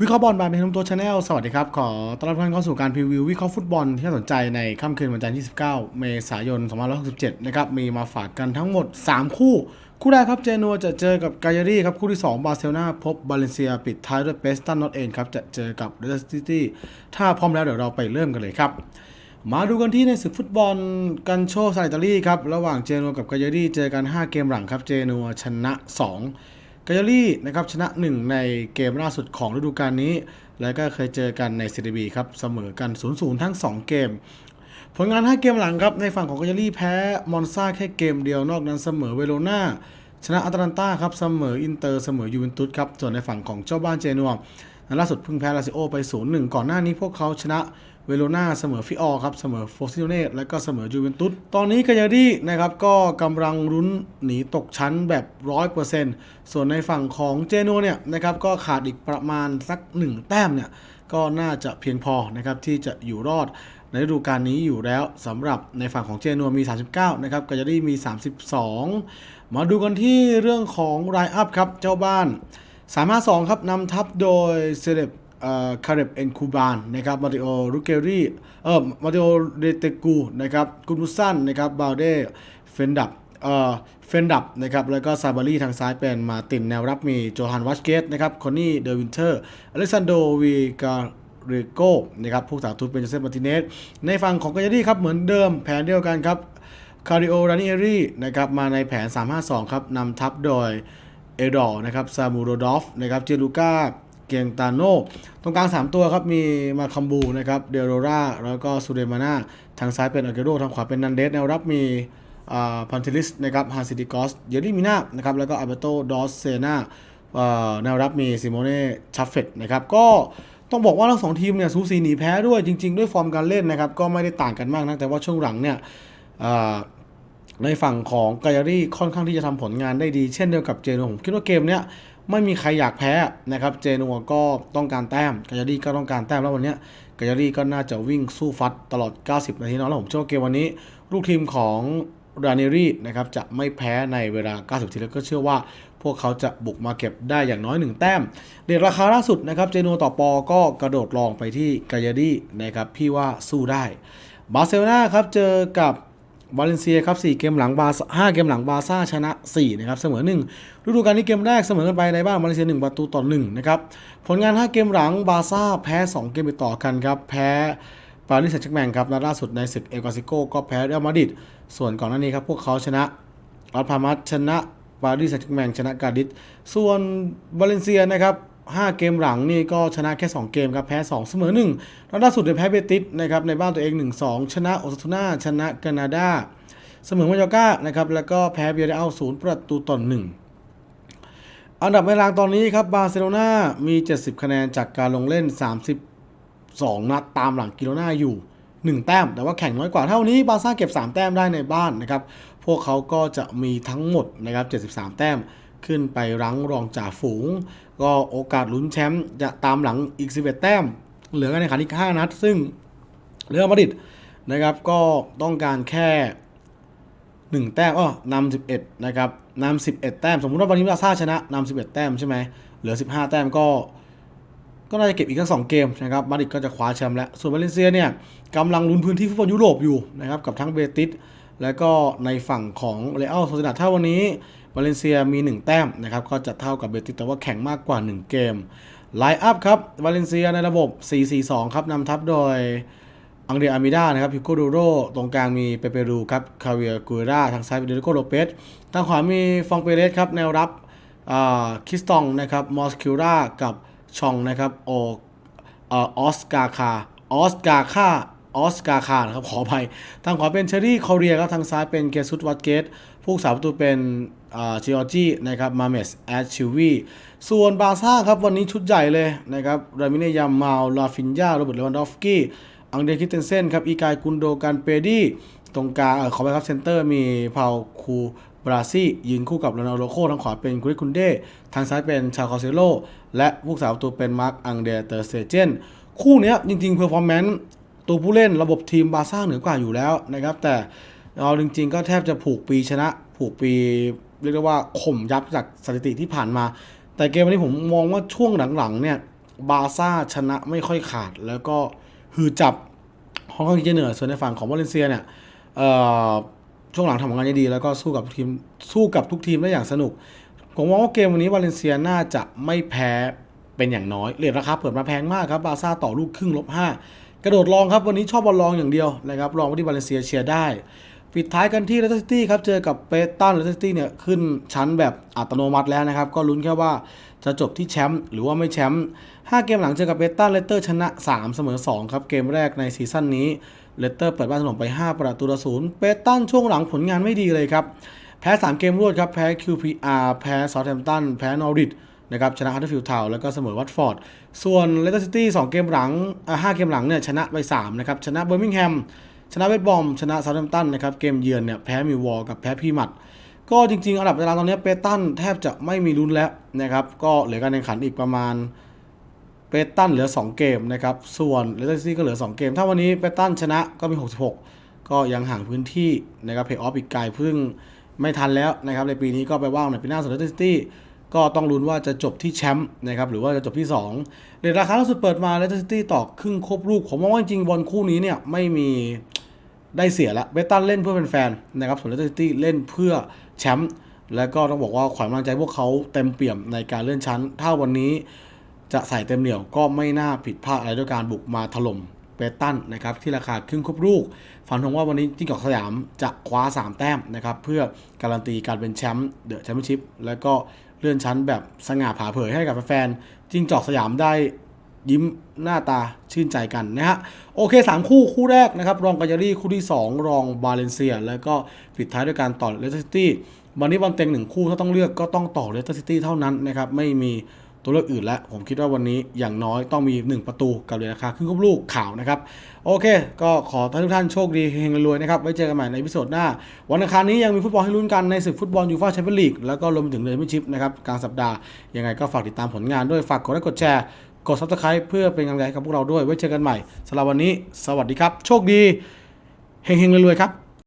วิเคราะห์บอลบายเป็นทุกตัวชาแนลสวัสดีครับ ขอต้อนรับทุกท่านเข้าสู่การพรีวิววิเคราะห์ฟุตบอลที่น่าสนใจในค่ำคืนวันจันทร์ที่29เมษายน 2567 นะครับ มีมาฝากกันทั้งหมด 3 คู่ คู่แรกครับเจนัวจะเจอกับกายารีครับ คู่ที่ 2 บาร์เซโลนาพบบาเลนเซียปิดท้ายด้วยเปสตันนอตเอนครับ จะเจอกับเรอัลซิตี้ถ้าพร้อมแล้วเดี๋ยวเราไปเริ่มกันเลยครับมาดูกันที่ในศึกฟุตบอลกันโชซาอิตาลีครับระหว่างเจนัวกับกายารีเจอกัน 5 เกมหลังครับเจนัวชนะ 2 กาเยลี่นะครับชนะ 1 ในเกมล่าสุดของฤดูกาลนี้ แล้วก็เคยเจอกันในซีรีบีครับเสมอกัน 0-0 ทั้ง 2 เกม ผลงาน 5 เกมหลังครับ ในฝั่งของกาเยลี่แพ้มอนซาแค่เกมเดียวนอกนั้นเสมอเวโรนาชนะอัตแลนตาครับเสมออินเตอร์เสมอยูเวนตุสครับส่วนในฝั่งของเจ้าบ้านเจนัวล่าสุดเพิ่งแพ้ลาซิโอไป 0-1 ก่อนหน้านี้พวกเขาชนะ เวโรนาเสมอฟิออร์ครับเสมอโฟซิโนเนตและก็เสมอยูเวนตุสตอนนี้กายาลีนะครับก็กำลังรุ้นหนีตกชั้นแบบ 100%ส่วนในฝั่งของเจนัวเนี่ยนะครับก็ขาดอีกประมาณสัก 1 แต้มเนี่ยก็น่าจะเพียงพอนะครับที่จะอยู่รอดในฤดูกาลนี้อยู่แล้วสำหรับในฝั่งของเจนัวมี 39 นะครับกาญารีมี 32 มาดูกันที่เรื่องของรายอัพครับ เจ้าบ้าน 352 ครับนำทัพโดยเซเลบ คาเรบเอ็นคูบานนะครับมาริโอรูเกรี่เออมาริโอเดเตกูนะครับกุนุสันนะครับบาเดเฟนดับเอ่อเฟนดับนะครับแล้วก็ซาบารีทางซ้ายเป็นมาตินแนวรับมีโจฮันวัชเกตนะครับคอนนี่เดวินเทอร์อเล็กซานโดวีกาเรโก้นะครับผู้สาทุนเป็นโจเซฟมาติเนสในฝั่งของกาญารีครับเหมือนเดิมแผนเดียวกันครับคาริโอรานิเอรี่นะครับมาในแผน 352 ครับนำทัพโดยเอดอร์นะครับซามูโรดอฟนะครับเจลูก้า เกียงตาโนตรงกลาง 3 ตัวครับมีมาคัมบูนะครับเดโรราแล้วก็ซูเดมาน่าทางซ้ายเป็นอาเกโรทางขวาเป็นนันเดสแนวรับมีพันเทลิสนะครับฮาซิติกอสเยอรี่มินานะครับแล้วก็อัลเบโตดอสเซนาแนวรับมีซิโมเน่ชัฟเฟตนะครับก็ต้องบอกว่าทั้งสองทีมเนี่ยสูสีหนีแพ้ด้วยจริง ๆ ด้วยฟอร์มการเล่นนะครับก็ไม่ได้ต่างกันมากนะแต่ว่าช่วงหลังเนี่ยในฝั่งของกายารี่ค่อนข้างที่จะทำผลงานได้ดี เช่นเดียวกับเจโนผมคิดว่าเกมเนี้ย ไม่มีใครอยากแพ้นะครับ เจนัวก็ต้องการแต้มกายารีก็ต้องการแต้มแล้ววันนี้กายารีก็น่าจะวิ่งสู้ฟัดตลอด 90 นาทีเนาะแล้วผมเชื่อว่าเกมวันนี้ ลูกทีมของราเนรีนะครับจะไม่แพ้ในเวลา 90 ทีแล้วก็เชื่อว่า พวกเขาจะบุกมาเก็บได้อย่างน้อย 1 แต้ม เดทราคาล่าสุดนะครับ เจนัวต่อปอก็กระโดดลองไปที่กายาดีนะครับพี่ว่าสู้ได้บาร์เซโลนาครับเจอกับ วาเลนเซียครับ4เกมหลังบาร์5เกมหลังบาซ่าชนะ4นะครับเสมอ1ฤดูกาลนี้เกมแรกเสมอกันไปในบ้านวาเลนเซีย1ประตูต่อ1นะครับผลงาน 5 เกมหลังบาซ่าแพ้ 2 เกมติดต่อกันครับแพ้ปารีสแซงต์แชร์กแมงครับนัดล่าสุดในศึกเอลกาซิโกก็แพ้เรอัลมาดริดส่วนก่อนหน้านี้ครับพวกเขาชนะอัลพามัสชนะปารีสแซงต์แชร์กแมงชนะกาดิสส่วนวาเลนเซียนะครับ 5 เกมหลังนี่ก็ชนะแค่ 2 เกมครับแพ้ 2 เสมอ1แล้วล่าสุดเนี่ยแพ้เบติสนะครับในบ้านตัวเอง 1-2 ชนะโอซาตูนาชนะกานาดาเสมอมาโยก้านะครับแล้วก็แพ้เบียร์เอาศูนย์ประตูต่อหนึ่งอันดับในรางตอนนี้ครับบาร์เซโลนามี 70 คะแนนจากการลงเล่น 32 นัดตามหลังกิโลนาอยู่ 1 แต้ม แต่ว่าแข่งน้อยกว่าเท่านี้บาร์ซ่าเก็บ 3 แต้มได้ในบ้านนะครับพวกเขาก็จะมีทั้งหมดนะครับ73 แต้ม ขึ้นไปรั้งรองจ่าฝูง ก็โอกาสลุ้นแชมป์จะตามหลังอีก 11 แต้ม เหลือกันในขันอีก 5 นัด ซึ่งเรือมาดริดนะครับก็ต้องการแค่หนึ่งแต้มอ้อนำสิบเอ็ดนะครับนำสิบเอ็ดแต้ม สมมุติว่าวันนี้บาร์ซ่าชนะนำสิบเอ็ดแต้มใช่ไหมเหลือสิบห้าแต้มก็ก็น่าจะเก็บอีกทั้งสองเกมนะครับมาดริดก็จะคว้าแชมป์แล้ว ส่วนวาเลนเซียเนี่ยกำลังลุ้นพื้นที่ฟุตบอลยุโรปอยู่นะครับกับทั้งเบติส แล้วก็ในฝั่งของเรอัลโซเซดาดถ้าวันนี้วาเลนเซียมี 1 แต้มนะครับก็จะเท่ากับเบติสแต่ว่าแข่งมากกว่า 1 เกมไลน์อัพครับวาเลนเซียในระบบ 4-4-2 ครับนำทัพโดยอังเดรอามิดานะครับพิโกดูโรตรงกลางมีเปเปรูครับคาเวียกูราทางซ้ายเป็นเดริโกโลเปสทางขวามีฟองเปเรสครับแนวรับอ่าคิสตองนะครับมอสคิวรากับชองนะครับโอออสกาคาออสกาคา ออสกาคานครับขออภัย ทางขวาเป็นเชอรี่คอเรียครับ ทางซ้ายเป็นเกซุตวัตเกต ผู้สาประตูเป็นจิออจีนะครับ มาเมสแอดชิวีส่วนบาซ่าครับ วันนี้ชุดใหญ่เลยนะครับ รามิเนยามมาลลาฟินยาโรเบิร์ตเลวันดอฟกี้ อังเดรคิเตนเซนครับ อีกายกุนโดกันเปดี้ ตรงกลางขอไปครับเซนเตอร์มีเผาคูบราซี่ยืนคู่กับโรนัลโดโคทางขวาเป็นคุริคุนเดทางซ้ายเป็นชาคอเซโลและผู้สาวประตูเป็นมาร์กอังเดรเตอร์เซเจนคู่นี้จริงๆเพอร์ฟอร์แมนซ์ ตัวผู้เล่นระบบทีมบาร์ซ่าเหนือกว่าอยู่แล้วนะครับ แต่เอาจริง ๆ ก็แทบจะผูกปีชนะ ผูกปีเรียกได้ว่าข่มยับจากสถิติที่ผ่านมา แต่เกมวันนี้ผมมองว่าช่วงหลังๆเนี่ยบาร์ซ่าชนะไม่ค่อยขาด แล้วก็ฮือจับฮองกงเจเหนือส่วนในฝั่งของวาเลนเซียเนี่ยช่วงหลังทำผลงานได้ดีแล้วก็สู้กับทีมสู้กับทุกทีมได้อย่างสนุก ผมมองว่าเกมวันนี้วาเลนเซียน่าจะไม่แพ้เป็นอย่างน้อยเรทราคาเปิดมาแพงมากครับบาร์ซ่าต่อลูกครึ่งลบห้า กระโดดลองครับวันนี้ชอบบอลลองอย่างเดียวนะครับลองที่วาเลเซียเชียร์ได้ ปิดท้ายกันที่เลสเตอร์ซิตี้ครับเจอกับเปตันเลสเตอร์ซิตี้เนี่ยขึ้นชั้นแบบอัตโนมัติแล้วนะครับ ก็ลุ้นแค่ว่าจะจบที่แชมป์หรือว่าไม่แชมป์5เกมหลังเจอกับเปตันเลสเตอร์ชนะ 3 เสมอ 2 ครับเกมแรกในซีซั่นนี้เลสเตอร์เปิดบ้านถล่มไป 5 ประตูต่อศูนย์เปตันช่วงหลังผลงานไม่ดีเลยครับแพ้ 3 เกมรวดครับแพ้ QPR แพ้ซอ u t แ a ม p ตันแพ้นอริท นะครับชนะฮัตเตอร์ฟิลด์ทาวแล้วก็เสมอวัตฟอร์ด ส่วนเลสเตอร์ซิตี้2เกมหลังอ่าเกมหลังเนี่ยชนะไป3นะครับชนะเบอร์มิงแฮมชนะเวสต์บอมชนะซา u t แ a มตันนะครับเกมเยือนเนี่ยแพ้มิววอลกับแพ้พีมัดก็จริงๆอันดับตารางตอนนี้เปตันแทบจะไม่มีลุ้นแล้วนะครับก็เหลือการแข่งขันอีกประมาณเปตันเหลือ 2 เกมนะครับส่วนเลสเตอร์ซิตี้ก็เหลือ 2 เกม ถ้าวันนี้เปตันชนะก็มี 66 ก็ยังห่างพื้นที่นะครับเพย์ออฟอีกไกลเพิ่งไม่ทันแล้วนะครับในปีนี้ก็ไปว่างในปีหน้าส่วนเลสเตอร์ซิตี้ ก็ต้องลุ้นว่าจะจบที่แชมป์นะครับหรือว่าจะจบที่2เรทราคาล่าสุดเปิดมาเลสเตอร์ซิตี้ต่อครึ่งครบลูกผมมองว่าจริงบอลคู่นี้เนี่ยไม่มีได้เสียละเบตันเล่นเพื่อเป็นแฟนนะครับส่วนเลสเตอร์ซิตี้เล่นเพื่อแชมป์แล้วก็ต้องบอกว่าขวัญกำลังใจพวกเขาเต็มเปี่ยมในการเลื่อนชั้น ถ้าวันนี้จะใส่เต็มเหนียวก็ไม่น่าผิดพลาดอะไรด้วยการบุกมาถล่ม เปตันนะครับที่ราคาครึ่งครบลูก ฝันทงว่าวันนี้จิ้งจอกสยามจะคว้า 3 แต้มนะครับเพื่อการันตีการเป็นแชมป์เดอะแชมเปี้ยนชิพแล้วก็เลื่อนชั้นแบบสง่าผ่าเผยให้กับแฟนๆจิ้งจอกสยามได้ยิ้มหน้าตาชื่นใจกันนะฮะโอเค 3 คู่คู่แรกนะครับ รองกาญารีคู่ที่ 2 รองบาเลนเซีย แล้วก็ปิดท้ายด้วยการต่อเลสเตอร์ซิตี้วันนี้บอลเต็งหนึ่งคู่ถ้าต้องเลือกก็ต้องต่อเลสเตอร์ซิตี้เท่านั้นนะครับไม่มี ตัวเลือกอื่นแล้ว ผมคิดว่าวันนี้อย่างน้อยต้องมี 1 ประตูกับเรือราคาครึ่งครบลูกข่าวนะครับ โอเค ก็ขอให้ทุกท่านโชคดีเฮงรวยนะครับ ไว้เจอกันใหม่ในพิโซดหน้า วันอังคารนี้ยังมีฟุตบอลให้ลุ้นกันในศึกฟุตบอลยูฟ่าแชมเปี้ยนลีกแล้วก็รวมถึงเรือมิชิพนะครับกลางสัปดาห์ยังไงก็ฝากติดตามผลงานด้วยฝากกดไลค์กดแชร์กดซับสไคร b e เพื่อเป็นกำลังใจให้กับพวกเราด้วยไว้เจอกันใหม่สำหรับวันนี้ สวัสดีครับ โชคดีเฮงๆรวยๆครับ